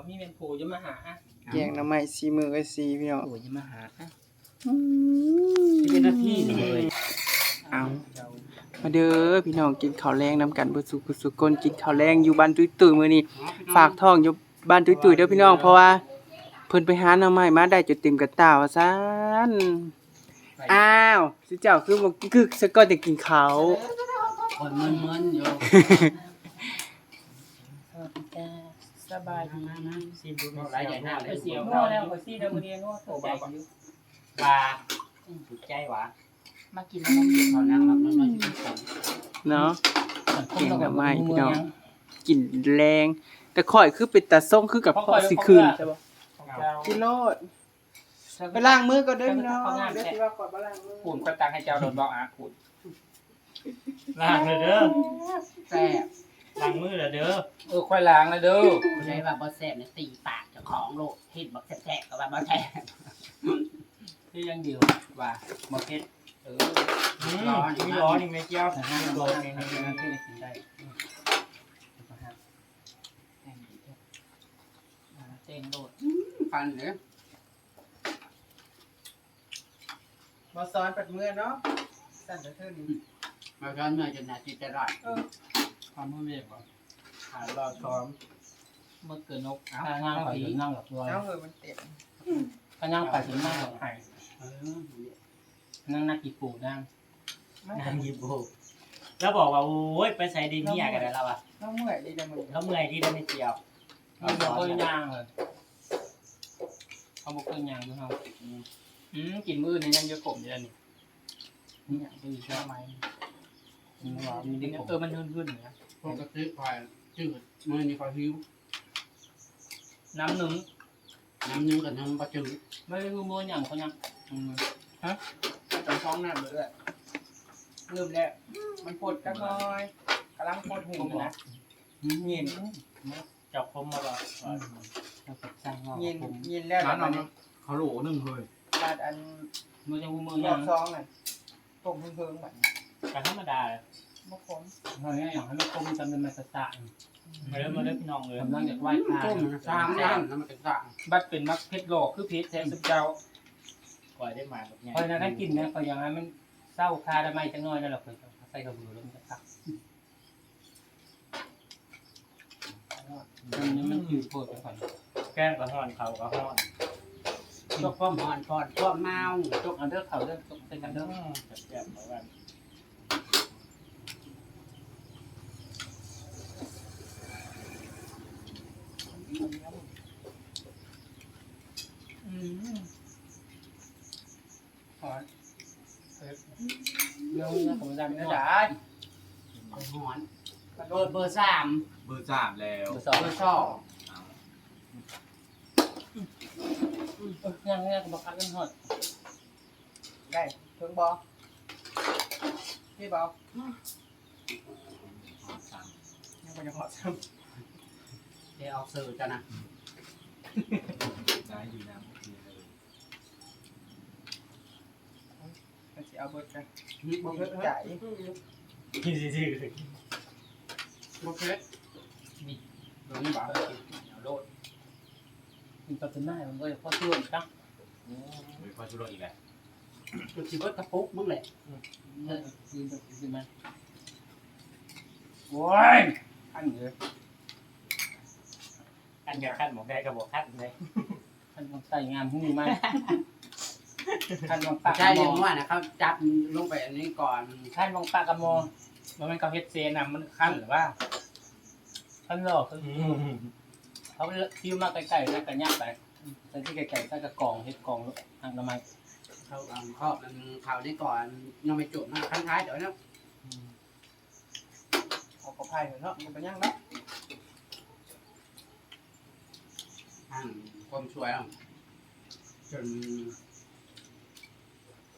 ว่ามีเป็นโผจะมาหาแกงหน้ำไม้ซีมือไอ้ซีพี่น้องโผจะมาหาเป็นหน้าที่เลยเอามาเด้อพี่น้องกินข้าวแรงนำกันบ่สุกุสุกนกินข้าวแรงอยู่บ้านตุ้ยตุ้ยมื้อนี้ฝากท้องอยู่บ้านตุ้ยตุ้ยเด้อพี่น้องเพราะว่าเพิ่นไปหาหน่อไม้มาได้จนเต็มกระตาว่าซั่นอ้าวสิเจ้าคือบ่คือสะก่อนจะกินข้าว คนมึนมึนๆอยู่ สบายดีนะซีบูมหลายใหญ่หน้าเลยเสียวง้อแล้วก็ซี่ดำเรียนง้อโตใจอยู่ปลาถูกใจหวะมากินน้ำเย็นเขานั่งรับน้อยๆที่ผมเนาะเก่งหน่อไม้พี่น้องกลิ่นแรง แต่ข่อยคือเป็นตาส่งคือกับพ่อสิคืนใช่บ่กิโลดไปล้างมือก่อนเด้พี่น้องเดี๋ยวสิว่าก่อนบ่ล้างมือปุ่นก็ตังให้เจ้าโดนบอกอะปุ่นล้างเลยเด้อแซ่บ ล้างมือเลยเด้อเออค่อยล้างนะเด้อผู้ใดว่าบ่แซ่บเนี่ยตีปากเจ้าของโลดเฮ็ดบ่แซ่บๆก็ว่าบ่แซ่บที่ยังเดียวว่ามาเก็ตเอออืมมีร้อนอีกไหมเจ้าห้าโลนี่นี่นี่ที่กินได้เต้นโลดฟันเด้อมาสอนปัดมือเนาะสั่นจะเท่านี้มาซ้อนเมื่อจนนาทีจะรอด ความมือเรียบว่าหาเราทอมเมื่อเกิดนกถ้านั่งไปนั่งหลับตัวเอาเฮ้ยมันเต็มถ้านั่งไปถึงนั่งหลับไห้เออนั่งนักกีปูนั่งนางยิบโบแล้วบอกว่าโอ้ยไปใส่ดินนี่อยากกันแล้วอะน้องเมื่อยดีจังมึงแล้วเมื่อยที่ได้ไม่เจียวเขาบอกเคยย่างเลยเขาบอกเคยย่างด้วยเขาอืมกินมือนี่ยังเยอะกบเยอะนี่นี่อย่างที่ชอบไหมมันว่ามันดึงเออมันขึ้นๆเนี่ย ปกติคอยจืดมื้อนี้คอยหิวน้ำหนึ่งน้ำนึงกับน้ำบ่จืดไม่ได้คือมืออย่างเขายังอืมจำท้องน้ำเลยเริ่มแล้วมันปวดจักหน่อยกำลังปวดหูนะเงียบจับคมมาแล้วเราก็สร้างงอกเย็นผมเย็นแล้วร้านมันั้นนเขาโหลนึงเฮ้ยลาดอันมือจะมือรยัองบซองน่ะต้มเพิ่งๆเหมือนแต่ธรรมดาเลย มะขมเฮ้ยอย่างให้มันคมจำเป็นมาสตาร์มาเด้อมาเด้อพี่น้องเลยกำลังอยากไหว้พระต้มสามน้ำแล้วมันก็สามบัดเป็นมักเพชรหลอกคือเพชรแท้สุดเจ้าก่อยได้มาแบบเนี้ยเพราะฉะนั้นถ้ากินนะก็อย่างนั้นมันเศร้าคาได้ไหมจังน้อยนั่นแหละเพิ่นใส่กระดูกแล้วมันจะตักมันนี้มันคือโคตรไปก่อนแก้งกระห้อนเขากระห้อนพวกความหอนพอดพวกเมาจกอันเดอร์เขาเด้อจกเป็นกันเด้อแซ่บๆเหมือนกัน อืมหอนเรื่องนี้ผมจำไม่ได้จ๊ะหอนเบอร์เบอร์สามเบอร์สามแล้วเบอร์สองเบอร์สองเออยังยังบอกกันหอดได้ถึงบอพี่บอยังไม่จะหอดซ้ำ เดี๋ยวออกสื่อจ้ะนะได้อยู่นะโอเคเลยำมันจะเอาเบิดกันบ่บ่เพเบิชดรใจที่ที่บ่เพชรนี่โดนบ่าโลดมันก็จะน่ามันก็พอช่วยตั้งไม่พอชุดอีกแล้วจุดสิเบิดกระปุกมึงแหละเออยืนแบบยืนมาโว้ยอันเดีย วอันกับขั้นบอกได้กับบอกขั้นเลยท่านต้องใส่งามหูไหมท่านต้องปากกใช่ระมเรื่อองว่านะเขาจับลงไปอันนี้ก่อนท่านต้องปากกระมอมันเป็นกับเฮดเซนอะมันขั้นหรือว่าขั้นหลอกคือเขาคิ้วมาไกลๆแล้วก็ยับไปแต่ที่ไกลๆก็จะกองเฮ็ดกองทางทำไมเขาเอาครอบมันเขานี่ก่อนยังไม่จบนะครั้งท้ายเดี๋ยวนะเอากระเพราเนาะมันเป็นยังเนาะ ทางความสวยอะจน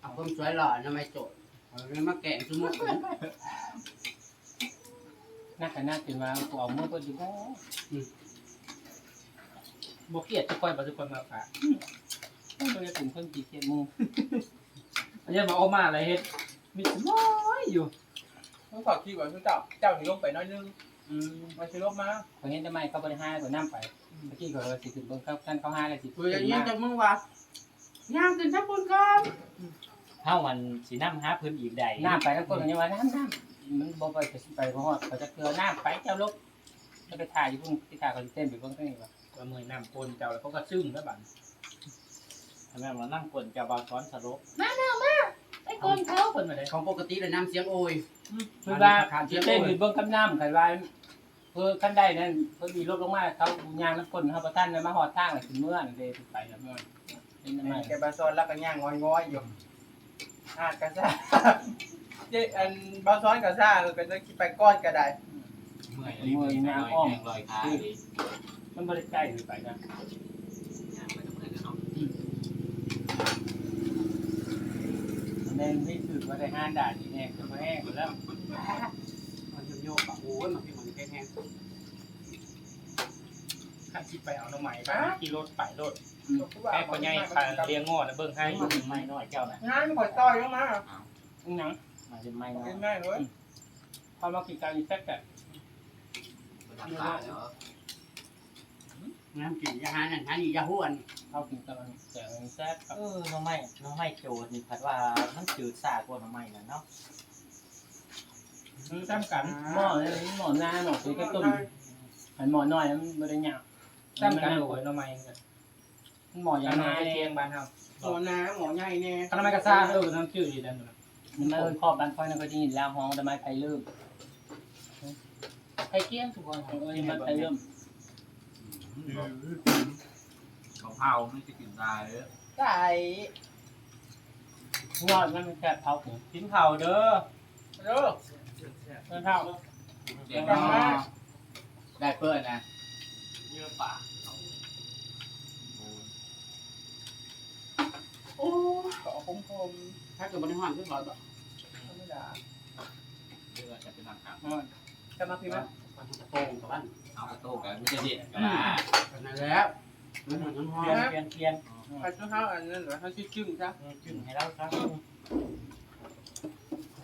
เอาความสวยหล่อยังไม่จบเอาเรื่องมาแกงสมุนน่าจะน่ากินมากูเอามือก็ดีว่าบกเกียดทุกคนปัจจุบันมาฝากต้องไปถึงคนกี่เกียดมูอันนี้มาโอมาอะไรเฮ็ดมีสมอยอยู่ต้องขอคิดว่าเจ้าเจ้าถึงลงไปน้อยนึง อืมมาชิลบมาคนเห็นทำไมเขาบริหารคนน้ำไปอืมเมื่อกี้ก็ว่าสิขึ้นเบิ่งครับท่านเขาหาอะไรสิกูจะยิงจากมึงว่าย่างกินทั้งบุญก่อนเฮามันสินำหาเพิ่นอีกได้น้ำไปแล้วก็ยังว่าน้ำน้ำมันบ่ไปก็สิไปเพราะว่าเขาจะเกลือน้ำไปเจ้าลูกจะไปถ่ายอยู่พุ่งที่ถ่ายเขาสิเต้นไปเบิ่งตรงนี้ว่าว่ามือน้ำปนเจ้าแล้วเขาก็ซึ้งแล้วบัดทำไมมานั่งกวนกับบาซ้อนสลบไอ้คน เขาคนมาเลยของปกติเลยน้ำเสียงโอยคือว่าสิเต้นอยู่เบิ่งกับน้ำกันว่าเพื่อขั้นได้นั่นเพื่อมีรถลงมาเขาย่างน้ำก้นเขาประท่านมาหอดทางเลยถึงเมื่อเลยไปแล้วเมื่อเป็นยังไงแกบาซอนแล้วก็ย่างงอยๆอยู่อ่ากระซ่าเจ๊อันบาซอนกระซ่าเออก็จะคิดไปก้อนก็ได้เมื่อยเมื่อยแห้งลอยขาดิมันบริใกล้หรือไปนะ ย่างไปทำงานเนาะ แม่ไม่ถือว่าได้ห้านด่านนี่แน่จะมาแห้งหมดแล้วมันโยกๆอะโอ้ยมันพี่มันแห้งข้าคิดไปเอาหน่อไม้บ้าขี่รถไปรถๆแค่คนใหญ่พาเลี้ยงง้อนะเบิ่งให้ไม่น้อยเจ้าน่ะงานมันข่อยต่อยลงมาหนังมาเป็นไม่น้อยเป็นแม่เลยพอมากินการอีแซ่บแบบทำขาเนาะ น้ำกินยาหานั่นหานี่ยาห้วนเขากินกันแต่แซ่บเออน้องไม้น้องไม้โจดนี่พัดว่ามันจืดสากว่าน้องไม้น่ะเนาะคือซ้ำกันหม้อนี่หม้อหน้าหม้อคือแค่ต้มหันหม้อน้อยมันบริหยาบซ้ำกันโอ้ยหน่อไม้กันหม้อยัยางงนานาเทีเนี่ยยงบ้านเฮาหมอน้ำหมอใหญ่แน่ขนมกระซ่าเออน้ำจืดดีนั่นน่ะมันมาเอินครอบบ้านค่อยนั่นก็จะยินแล้วห้องทำไมไทยเริ่มไทยเกี้ยงทุกคนเอ้ยมันไทยเริ่ม กะเพราไม่จะกินได้เลยไก่ยอดมันแค่เผาถึงกินข้าวเด้อเด้อเท่าเจ๋งมากได้เพื่อนนะเยอป่าโอ้ขอคมคมถ้าเกิดมันห้อนขึ้นร้อยแบบธรรมดาเยอะจะเป็นทางการจะมาพี่มั้ยมันจะโป่งกับบ้าน เอากระโต้กันไม่ใช่ด็ดกันนะกันนั่นแล้วมันหอนมันหอมเปลี่ยนเปลี่ยนเปลี่ยนไปช่วยเขาอันนั้นเหรอเขาชื่อจึ้งจ้ะเออจึงให้เราครับ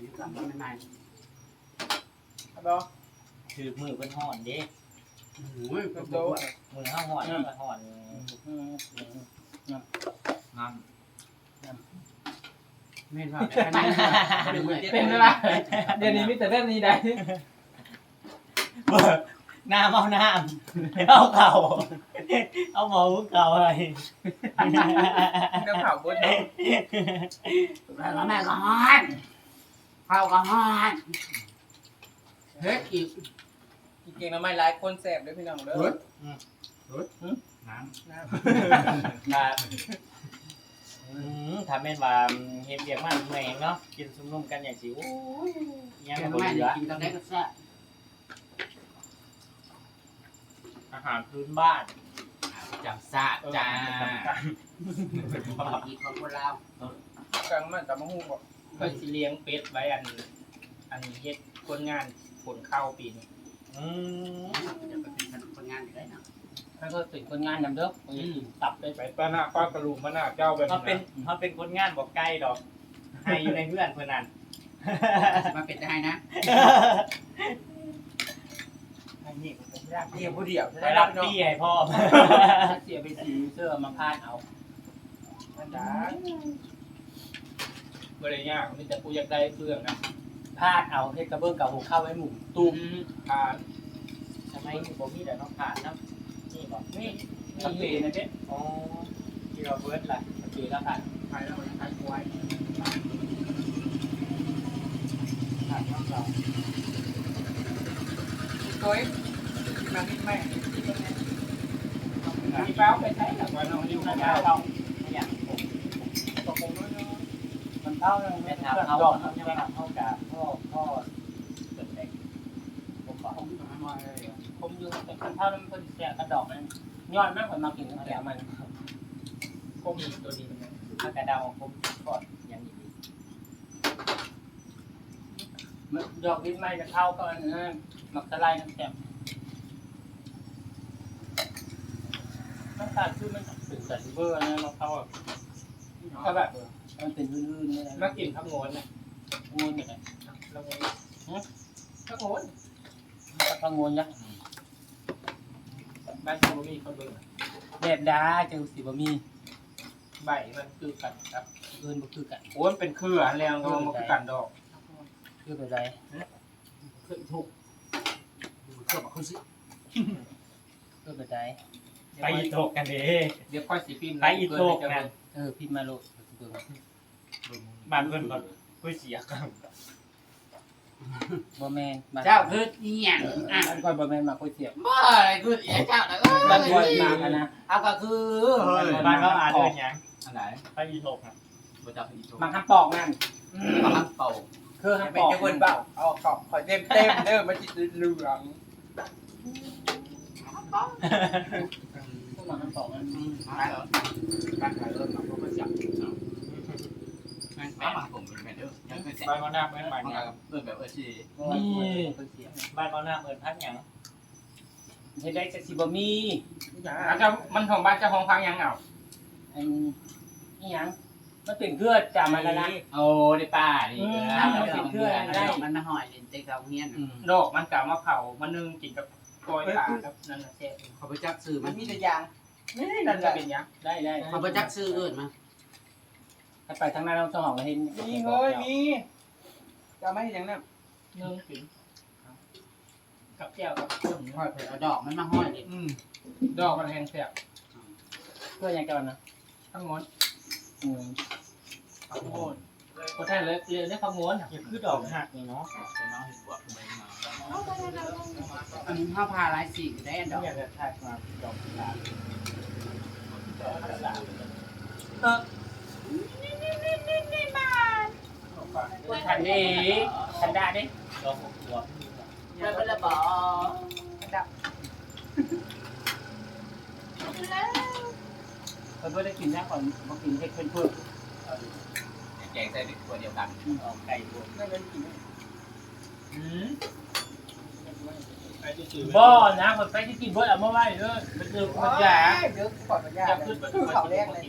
อยู่กับมันใหม่ๆครับบอถือมือเป็นห่อนเด้โอ้ยเป็นโตมือห้าห่อนแล้วก็ห่อนน้เม่นว่าแต่อันนี้เป็นไหมล่ะเดี๋ยวนี้มีแต่แบบนี้ได้ น้ำเอาน้ำเอาเข่าเอาหมอหุเข่าอะไรเดี๋ยวข่าวบนแล้วแม่ก็ฮอนข้าวก็ฮอนเฮ้ยอีกอีกเก่งน้ำไม่หลายคนแสบด้วยพี่น้องเด้อำน้ครับอืมทำเป็นว่าเห็นเบียกมันเหนื่อยเนาะกินซุ่มๆกันอย่างสิโอ้ยยังแกงบ่ไม่เหลือกินตอนไหนก็แซ่บ อาหารพื้นบ้านำจับซาจ้าอีกของคนลาวกลางมันแต่มะฮุ่งบอกก็สิเลี้ยงเป็ดไว้อัน อันเฮ็ดคนงานผลข้าวปีนี้อืมจะไปเป็นคนงานอยู่ได้นะถ้าก็ติดคนงานนำเด้อตับได้ไปป้าหน้าป้ากระลูกมาหน้าเจ้าแบบเขาเป็นเขาเป็นคนงานบอกใกล้ดอก ให้อยู่ในเพื่อนเพื่อนนั้นมาเป็นได้นะอันนี้ผม รักเดียวผู้เดียวไปรับพี่ให้พ่อเสียไปสีเสื้อมาพาดเอาจ้าบ่ได้ยากมีแต่กูอยากได้เพื่องนะพาดเอาเฮ็ดกระเบื้องกับหูเข้าไว้หมุนตุ้มทานทำไมบ่มีแต่น้องผ่านนะนี่บอกนี่สเปรย์นะเจ๊อ๋อที่เราเบิร์ดล่ะสเปรย์แล้วผ่านขายแล้วขายควายผ่านน้องเราตัว มาที่แม่มีเป้าไปใช้หลักว่าน้องอยู่มัข้านงหน้าเท่าไม่อยากผมตกลงแล้วเนาะมันเท่าแล้วแม่ไม่ถามเท่าเขาดอกเขายังถามเขากับพ่อพ่อเกิดอะไรผมบอกผมทำมาเลยผมอยู่แต่มันเท่านั้นมันแสบกระดอกมันยอดมากกว่ามากินแสบมันคมอีกตัวดีมันนะอากระดาวของผมก่อนยังดีดอกดินไม้จะเท่าก็อันนั้นหมักสลายน้ำแสบน้ำ ตาลคือมันเป็นสันเบอร์นะเราเข้าก็แบบมันเป็นลื่นๆนี่แหละมากินข้าวโงนนะงูนเนี่ยแล้วก็ข้าวโงนพังงูนยักษ์บ้านสิบ่มีคนเบิ่งแบบดาจังสิบ่มีใบมันคือกันครับเอิ้นบ่คือกันโอ้ยเป็นเครือแล้วก็มันคือกันดอกคือแบบใดขึ้นทุกเครือมาคือสิคือแบบใด ไปอีโตกกันเด้เดี๋ยวค่อยสิพิมพ์ไปอีโตกนะเออพิมพ์มาโลดเบิ่งบ้านเพิ่นก่อนผู้เสียกันบ่แม่นบ้านเจ้าคืออีหยังอะบ้านก่อนบ่แม่นมาก๋วยเตี๋ยวบ่คืออีเจ้านะเอ้ยบ้านก่อนมากันนะเอาก็คือบ้านเขาอ่านด้วยหยังอันไหนไปอีโตกอะบ่จักอีโตมาคำปอกนั่นมาหักเป่าคือให้คำเป็ปนอกเจ้าคนเปล่าเอากรอบขอเต็มเต็มเด้อมันจะเหลือง คือมาคำปอกนั่นมาเหรอการขายรถมันก็บ่จักแม่นแม่นผมเป็นแม่นเด้อยังเป็นแสบ้านเขาหน้าเอิ้นนบ้านมันหยัก็งเอิ้นแบบเออสินี่บ้านเขาหน้าเอิ้นพักหยังเฮ็ดได้จักสิบ่มีอาจจะมันของบ้านเจ้าของพังยังเอาอันนี้ยังมันเป็นเครือจามันแล้วนะโอ้ได้ป้านี่อืมเอเอาอสิเพื่อได้มันมาหอยเล่นเต็กเราเฮียนดอกมันกะมาเผามันนึ่งกินกับกล้อยปลาครับนั่นน่ะแซ่บเขาไปจักซื้อมันมีแต่ยาง นี่นั่นจะเป็นหยังได้ได้เขาไปจักซื้อเอิ้นมาถ้าไปทางหน้าเราจะหองเห็นมีเฮ้ยมีจะไม่อย่างนั้นนึ่งกินกับแก้วกับเครื่องห่อยไปเอาดอกมันมาห่อยเล่นอืมดอกมันแห้งแซ่บเพื่อยังกันนะทั้งหมดอืมข้าวโพดก็แท้เลยเรียนได้ข้าวม้วนอย่าคือดอกหักนี่เนาะอันนี้ข้าวพาหลายสีได้อันดอกอยากจะทักมาดอกกุ หลาบขันดีขันดาดิดอกหกตัวแล้วเป็นระบอเพื่อได้กินได้ก่อนมากินให้เพื่อนเพื่อนแกงใส่ตัวเดียวกันดอกไก่ตัวไม่ได้กินอืม บ่นะคนไปที่กินเพื่อนเอามาไว้เด้อมันคือมันแย่เดี๋ยวก่อนมันยาจะขึ้นไปคือเขาแรกเลย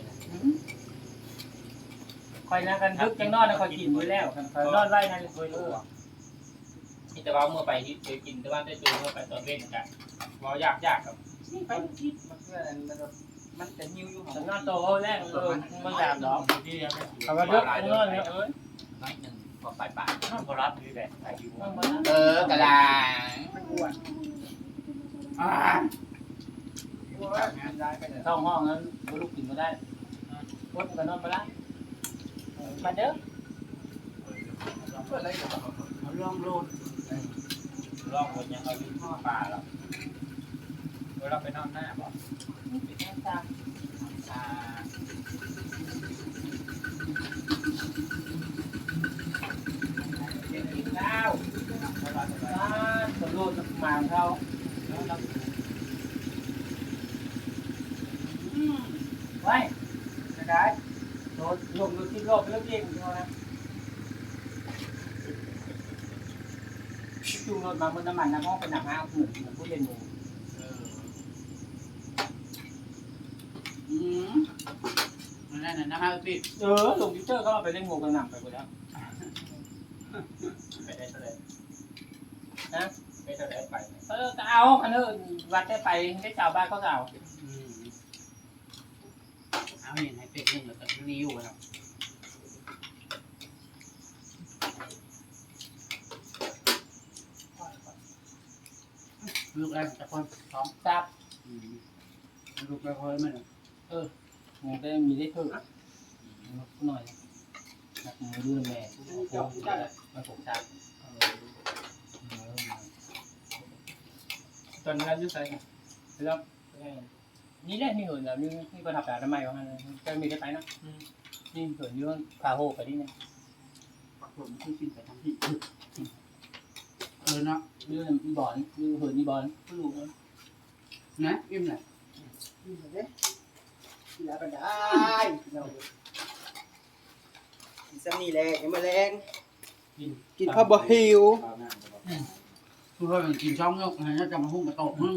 คอยนะกันทึกจังนอนนะคอยกินไว้แล้วกันคอยนอนไว้นั่นเลยเออที่แต่ว่าเมื่อไปที่เคยกินแต่ว่าได้ตัวเมื่อไปตอนเว้นกันบ่ยากยากครับไปกินมันเพื่อนมันมันจะหิวอยู่ของจังนอนโตแรกเออมันยามดอกที่ยังไม่เขาก็เลือกจังนอนเนี่ยเอ้ยน้อยหนึ่ง พอไปป่าห้ามพรับนี่แหละไก่อยู่เออกระดาษมันอ้วนอ่างานได้ไปเลยเข้าห้องนั้นบ่ลุกกินมาได้พดกันนอนมาได้มาเด้อเพื่อนอะไรอยู่เขาลองโลดลองคนยังเอาลิ้นเข้าป่าแล้วเวลาไปนอนหน้าบอกอ่ากินข้าวบ้านสำรวจมาเขาไว้จะได้โดนลงโดูที่รอบไปแล้วเองเท่านั้นจูงรถมาบนน้ำมันน้ำห้องเป็นหนักห้าหมื่นหมือนผู้เรียนหมูอืมนั่นน่ะนะครับพี่เออลงพิเตอร์ก็มาไปเล่นงูกันหนักไปหมดแล้วไปได้เท่าไหร่นะ ไปเท่าไหร่ไปเออก็เอาอันนั้นวัดได้ไปได้ชาวบ้านเขาก็เอาอืมเอาเห็นให้เป็ดหนึ่งแล้วก็รีวิวครับลูกแรกจะคนสองทราบอืมลูกแรกคนมันงูได้มีได้เพิ่มหน่อยหนักมือด้วยแม่โค้งมาผมทราบ อนนั้นยุ่งใส่แล้วนี่ได้มีเหินแล้วนี่นี่ก็ทำแต่ทำไมวะจะมีได้ไปนะนี่เหินยื่นพาโฮไปที่นี่ผมคือกินไปทั้งที่เออเนาะยื่นอีบอลยื่นเหินอีบอลผู้รู้นะอิ่มเลยกินไปเด้กินแล้วก็ได้เรากินซ้ำนี่แหละยังมาแรงกินข้าวบะฮิว คือว่ามันกินช่องยกนะจะมาหุ้มมาตกมึง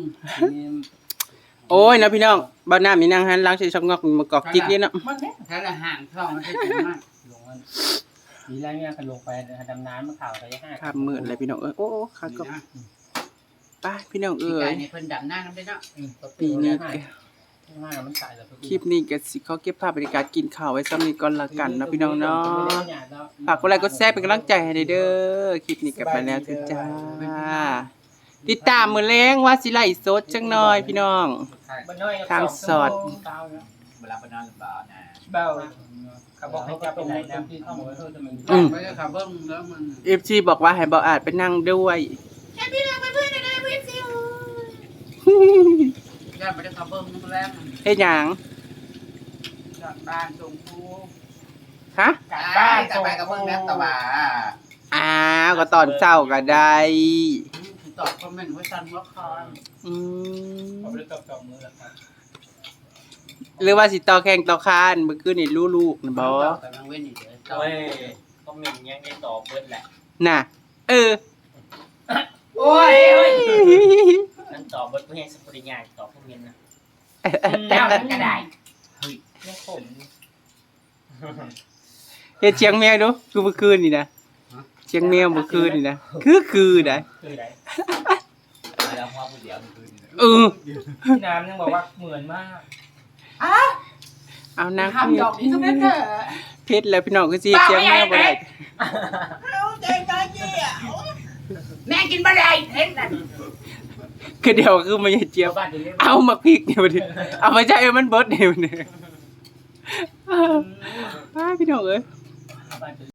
โอ้ยนะพี่น้องบ้านน้ามีนางหันล้างใส่ช่องงอกมากอกจิกนี่เนาะมันเนี่ยแค่ละห่างช่องมันจะกินมากลงมันมีแรงเนี่ยกันลงไปดำน้ำมาข่าวไปห้าข้ามหมื่นเลยพี่น้องเอ้ยโอ้ขาก็นะไปพี่น้องปีเอ้กายยในเพิ่นดำหน้าน้ำได้เนาะปีนี้ ข้างหน้ามันใส่แล้วคลิปนี้ก็สิขอเก็บภาพบรรยากาศกินข้าวไว้ซ้ำนี้ก่อนละกันเนาะพี่น้องเนาะฝากกดไลค์กดแชร์เป็นกำลังใจให้เด้อคลิปนี้ก็ไปแล้วเถอะจ้า ติดตามมื้อแรงว่าสิไลฟ์สดจังหน่อยพี่น้อง ทางสอด เวลาไปนอนกับบ่าวนะเบลเขาบอกให้จับไปไหนนะที่เข้ามาเธอจะมันอืมไม่ได้ขับเบิ้งแล้วมัน FC บอกว่าให้บ่อาจไปนั่งด้วย ย่าไปได้ขับเบิ้งน้ำแรงเฮ็ดหยังจากบ้านส่งครูฮะการบ้านกลับไปกับเบิ้งแล้วตะว่าอ้าวก็ตอนเช้าก็ได้ตอบคอมเมนต์ไว้สั้นว่าคอนอืมเขาไปกับกับมือแล้วครับหรือว่าสิต่อแข่งต่อคานเมื่อคืนนี่รู้ลูกนะบ่กำลังเว้นอยู่เดี๋ยวต่อโอ้ยก็มียังได้ต่อเบิ้ลแหละน่ะ เออโอ้ย มันต่อเบิ้ลเพื่อให้สปริญญาต่อพวกเมียนนะแล้วมันก็ได้เฮ้ยังขมเฮ็ดเชียงแมวดูคือเมื่อคืนนี่นะเชียงแมวเมื่อคืนนี่นะคือคือนะคือไหนแล้วพ่อผู้เดียวคืนเออพี่น้ำยังบอกว่าเหมือนมากอ้าเอานางทำดอกนี้ก็ไม่เถอะเพชรแล้วพี่น้องก็สิเชียงแมวบ่ได้แม่กินบะไรเห็นนั่น คือเดี๋ยวคือมันเจียวบ้านเดี๋ยวนี้เอามาพริกเนี่ยบัดนี้เอามาใช้มันเบิดเนี่ยบัดนี้อ้าวพี่น้องเอ้ย บ้าน